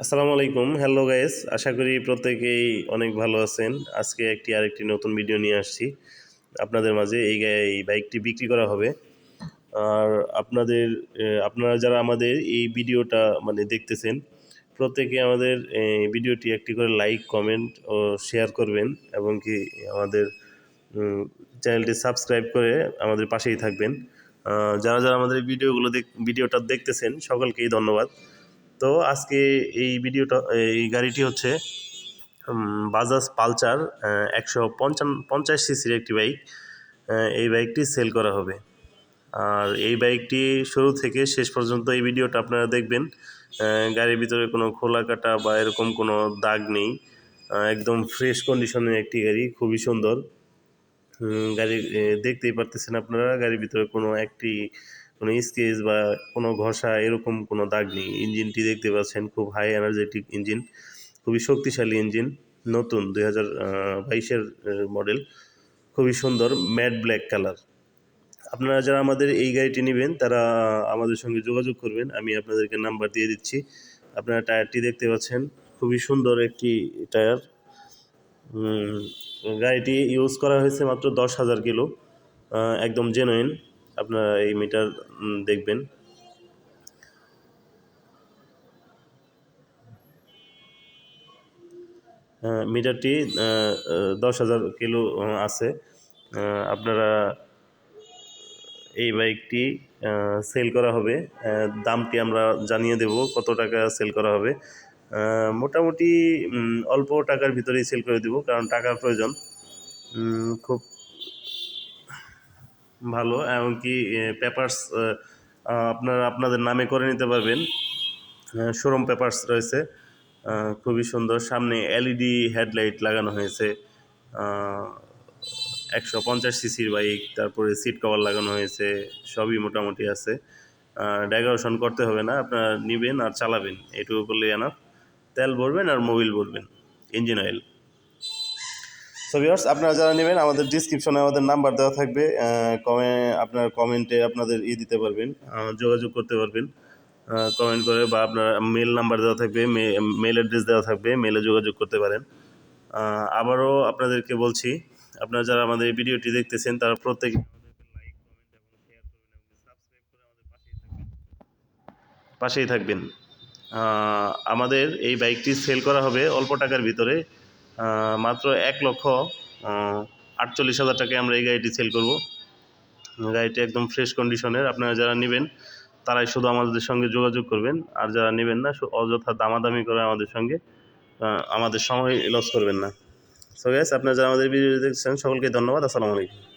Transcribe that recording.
আসসালামু আলাইকুম। Hello guys আশা করি প্রত্যেকেই অনেক ভালো আছেন। আজকে একটি আরেকটি নতুন ভিডিও নিয়ে আসছি। আপনাদের মাঝে এই এই বাইকটি বিক্রি করা হবে। আর আপনাদের আপনারা যারা আমাদের এই ভিডিওটা মানে দেখতেছেন, প্রত্যেকে আমাদের ভিডিওটি একটি করে লাইক কমেন্ট ও শেয়ার করবেন এবং কি আমাদের চ্যানেলটি সাবস্ক্রাইব করে আমাদের পাশেই থাকবেন। যারা যারা আমাদের ভিডিওগুলো দেখ ভিডিওটা দেখতেছেন, সকলকেই ধন্যবাদ। তো আজকে এই ভিডিওটা, এই গাড়িটি হচ্ছে বাজাজ পালচার একশো পঞ্চান্ন পঞ্চাশ সিসির একটি বাইক এই বাইকটি সেল করা হবে। আর এই বাইকটি শুরু থেকে শেষ পর্যন্ত এই ভিডিওটা আপনারা দেখবেন গাড়ির ভিতরে কোনো খোলা কাটা বা এরকম কোনো দাগ নেই একদম ফ্রেশ কন্ডিশনের একটি গাড়ি, খুবই সুন্দর। গাড়ি দেখতেই পারতেছেন আপনারা, গাড়ির ভিতরে কোনো একটি কোনো স্কেচ বা কোনো ঘষা, এরকম কোনো দাগ নেই। ইঞ্জিনটি দেখতে পাচ্ছেন, খুব হাই এনার্জেটিক ইঞ্জিন খুবই শক্তিশালী ইঞ্জিন নতুন দুই হাজার বাইশের মডেল খুবই সুন্দর ম্যাট ব্ল্যাক কালার আপনারা যারা আমাদের এই গাড়িটি নেবেন, তারা আমাদের সঙ্গে যোগাযোগ করবেন। আমি আপনাদেরকে নাম্বার দিয়ে দিচ্ছি। আপনারা টায়ারটি দেখতে পাচ্ছেন, খুবই সুন্দর একটি টায়ার। গাড়িটি ইউজ করা হয়েছে মাত্র দশ হাজার কিলো একদম জেনুইন আপনারা এই মিটার দেখবেন। আহ, মিটারটি দশ হাজার কিলো আছে। আপনারা এই বাইকটি সেল করা হবে। দামটি আমরা জানিয়ে দেব কত টাকা সেল করা হবে। মোটামুটি অল্প টাকার ভিতরেই সেল করে দেব কারণ টাকার প্রয়োজন। খুব ভালো, এমনকি পেপারস আপনারা আপনাদের নামে করে নিতে পারবেন। শোরুম পেপারস রয়েছে খুবই সুন্দর। সামনে এলইডি হেডলাইট লাগানো হয়েছে একশো পঞ্চাশ সিসির বাইক, তারপরে সিট কভার লাগানো হয়েছে, সবই মোটামুটি আছে। ডেকোরেশন করতে হবে না, আপনারা নেবেন আর চালাবেন। এটুকু করলেই এনাফ তেল ভরবেন আর মোবিল ভরবেন, ইঞ্জিন অয়েল। সো ভিউয়ার্স আপনারা যারা নেবেন, আমাদের ডিসক্রিপশনে আমাদের নাম্বার দেওয়া থাকবে। কমে, আপনার কমেন্টে আপনাদের ই দিতে পারবেন যোগাযোগ করতে পারবেন। কমেন্ট করে বা আপনার মেল নাম্বার দেওয়া থাকবে মেল অ্যাড্রেস দেওয়া থাকবে মেলে যোগাযোগ করতে পারেন। আবারও আপনাদেরকে বলছি, আপনারা যারা আমাদের এই ভিডিওটি দেখতেছেন, তারা প্রত্যেকে পাশেই থাকবেন। আমাদের এই বাইকটি সেল করা হবে অল্প টাকার ভিতরে। মাত্র এক লক্ষ আটচল্লিশ হাজার টাকায় আমরা এই গাড়িটি সেল করব। গাড়িটি একদম ফ্রেশ কন্ডিশনের আপনারা যারা নেবেন, তারাই শুধু আমাদের সঙ্গে যোগাযোগ করবেন, আর যারা নেবেন না অযথা দামাদামি করে আমাদের সঙ্গে আমাদের সময় লস করবেন না। সো গ্যাস আপনারা যারা আমাদের ভিডিও দেখছেন, সকলকে ধন্যবাদ, আসসালামু আলাইকুম।